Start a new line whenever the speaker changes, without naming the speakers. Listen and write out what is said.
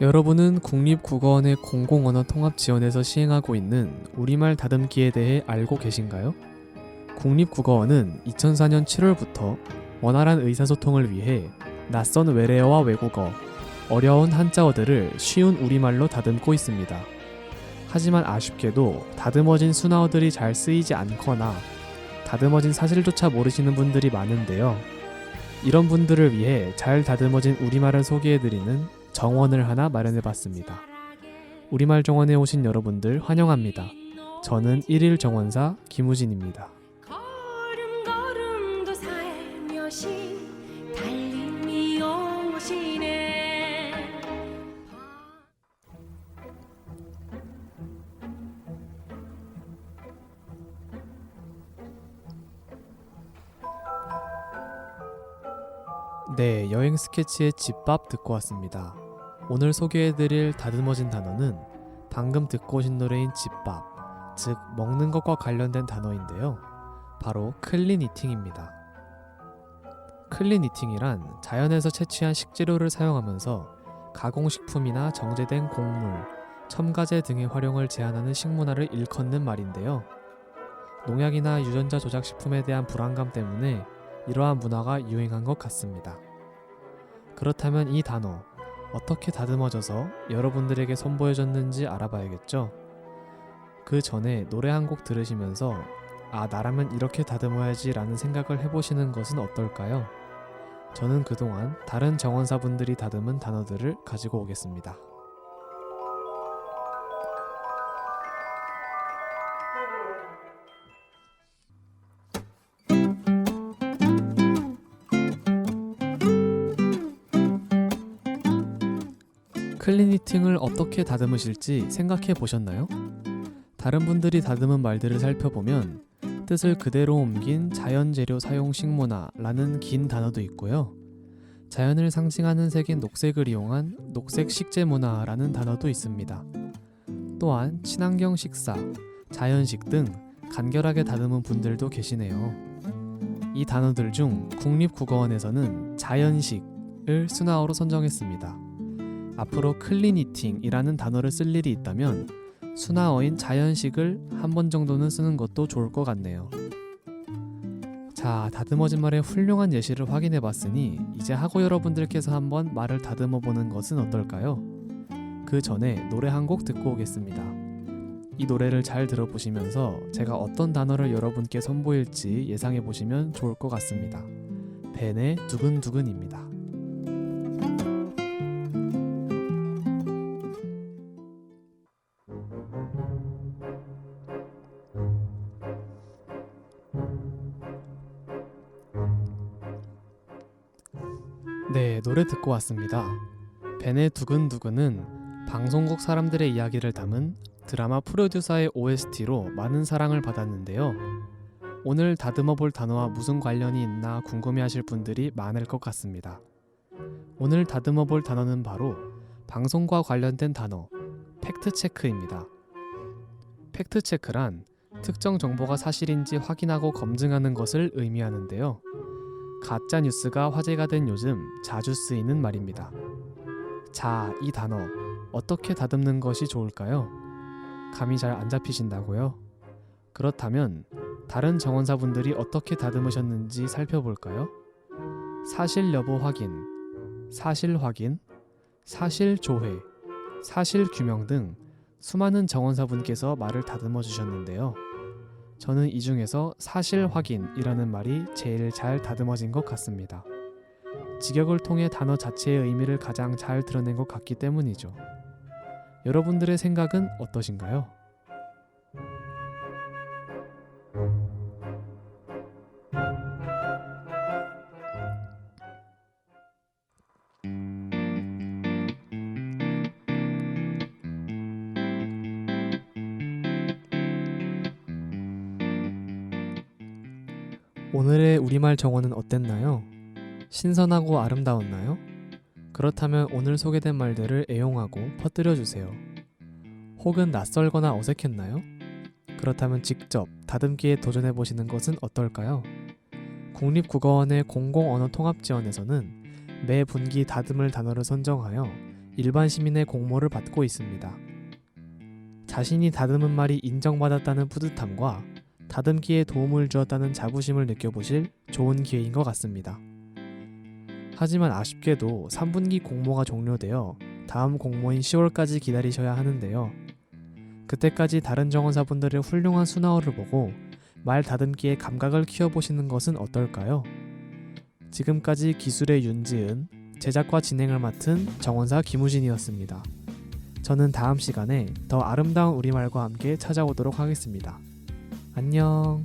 여러분은 국립국어원의 공공언어 통합 지원에서 시행하고 있는 우리말 다듬기에 대해 알고 계신가요? 국립국어원은 2004년 7월부터 원활한 의사소통을 위해 낯선 외래어와 외국어, 어려운 한자어들을 쉬운 우리말로 다듬고 있습니다. 하지만 아쉽게도 다듬어진 순화어들이 잘 쓰이지 않거나 다듬어진 사실조차 모르시는 분들이 많은데요. 이런 분들을 위해 잘 다듬어진 우리말을 소개해드리는 정원을 하나 마련해 봤습니다. 우리말 정원에 오신 여러분들 환영합니다. 저는 1일 정원사 김우진입니다. 네, 여행 스케치의 집밥 듣고 왔습니다. 오늘 소개해드릴 다듬어진 단어는 방금 듣고 오신 노래인 집밥, 즉 먹는 것과 관련된 단어인데요. 바로 클린 이팅입니다. 클린 이팅이란 자연에서 채취한 식재료를 사용하면서 가공식품이나 정제된 곡물, 첨가제 등의 활용을 제한하는 식문화를 일컫는 말인데요. 농약이나 유전자 조작 식품에 대한 불안감 때문에 이러한 문화가 유행한 것 같습니다. 그렇다면 이 단어 어떻게 다듬어져서 여러분들에게 선보여졌는지 알아봐야겠죠? 그 전에 노래 한 곡 들으시면서 아, 나라면 이렇게 다듬어야지 라는 생각을 해보시는 것은 어떨까요? 저는 그동안 다른 정원사분들이 다듬은 단어들을 가지고 오겠습니다. 클리니팅을 어떻게 다듬으실지 생각해 보셨나요? 다른 분들이 다듬은 말들을 살펴보면 뜻을 그대로 옮긴 자연 재료 사용 식문화라는 긴 단어도 있고요. 자연을 상징하는 색인 녹색을 이용한 녹색 식재 문화라는 단어도 있습니다. 또한 친환경 식사, 자연식 등 간결하게 다듬은 분들도 계시네요. 이 단어들 중 국립국어원에서는 자연식을 순화어로 선정했습니다. 앞으로 클리니팅이라는 단어를 쓸 일이 있다면 순화어인 자연식을 한 번 정도는 쓰는 것도 좋을 것 같네요. 자, 다듬어진 말의 훌륭한 예시를 확인해 봤으니 이제 하고 여러분들께서 한번 말을 다듬어 보는 것은 어떨까요? 그 전에 노래 한 곡 듣고 오겠습니다. 이 노래를 잘 들어보시면서 제가 어떤 단어를 여러분께 선보일지 예상해 보시면 좋을 것 같습니다. 벤의 두근두근입니다. 네, 노래 듣고 왔습니다. 벤의 두근두근은 방송국 사람들의 이야기를 담은 드라마 프로듀서의 OST로 많은 사랑을 받았는데요. 오늘 다듬어 볼 단어와 무슨 관련이 있나 궁금해 하실 분들이 많을 것 같습니다. 오늘 다듬어 볼 단어는 바로 방송과 관련된 단어, 팩트체크입니다. 팩트체크란 특정 정보가 사실인지 확인하고 검증하는 것을 의미하는데요. 가짜 뉴스가 화제가 된 요즘 자주 쓰이는 말입니다. 자, 이 단어 어떻게 다듬는 것이 좋을까요? 감이 잘 안 잡히신다고요? 그렇다면 다른 정원사분들이 어떻게 다듬으셨는지 살펴볼까요? 사실 여부 확인, 사실 확인, 사실 조회, 사실 규명 등 수많은 정원사분께서 말을 다듬어 주셨는데요. 저는 이 중에서 사실 확인이라는 말이 제일 잘 다듬어진 것 같습니다. 직역을 통해 단어 자체의 의미를 가장 잘 드러낸 것 같기 때문이죠. 여러분들의 생각은 어떠신가요? 오늘의 우리말 정원은 어땠나요? 신선하고 아름다웠나요? 그렇다면 오늘 소개된 말들을 애용하고 퍼뜨려 주세요. 혹은 낯설거나 어색했나요? 그렇다면 직접 다듬기에 도전해 보시는 것은 어떨까요? 국립국어원의 공공언어 통합 지원에서는 매 분기 다듬을 단어를 선정하여 일반 시민의 공모를 받고 있습니다. 자신이 다듬은 말이 인정받았다는 뿌듯함과 다듬기에 도움을 주었다는 자부심을 느껴보실 좋은 기회인 것 같습니다. 하지만 아쉽게도 3분기 공모가 종료되어 다음 공모인 10월까지 기다리셔야 하는데요. 그때까지 다른 정원사분들의 훌륭한 수나어를 보고 말 다듬기의 감각을 키워보시는 것은 어떨까요? 지금까지 기술의 윤지은, 제작과 진행을 맡은 정원사 김우진이었습니다. 저는 다음 시간에 더 아름다운 우리말과 함께 찾아오도록 하겠습니다. 안녕.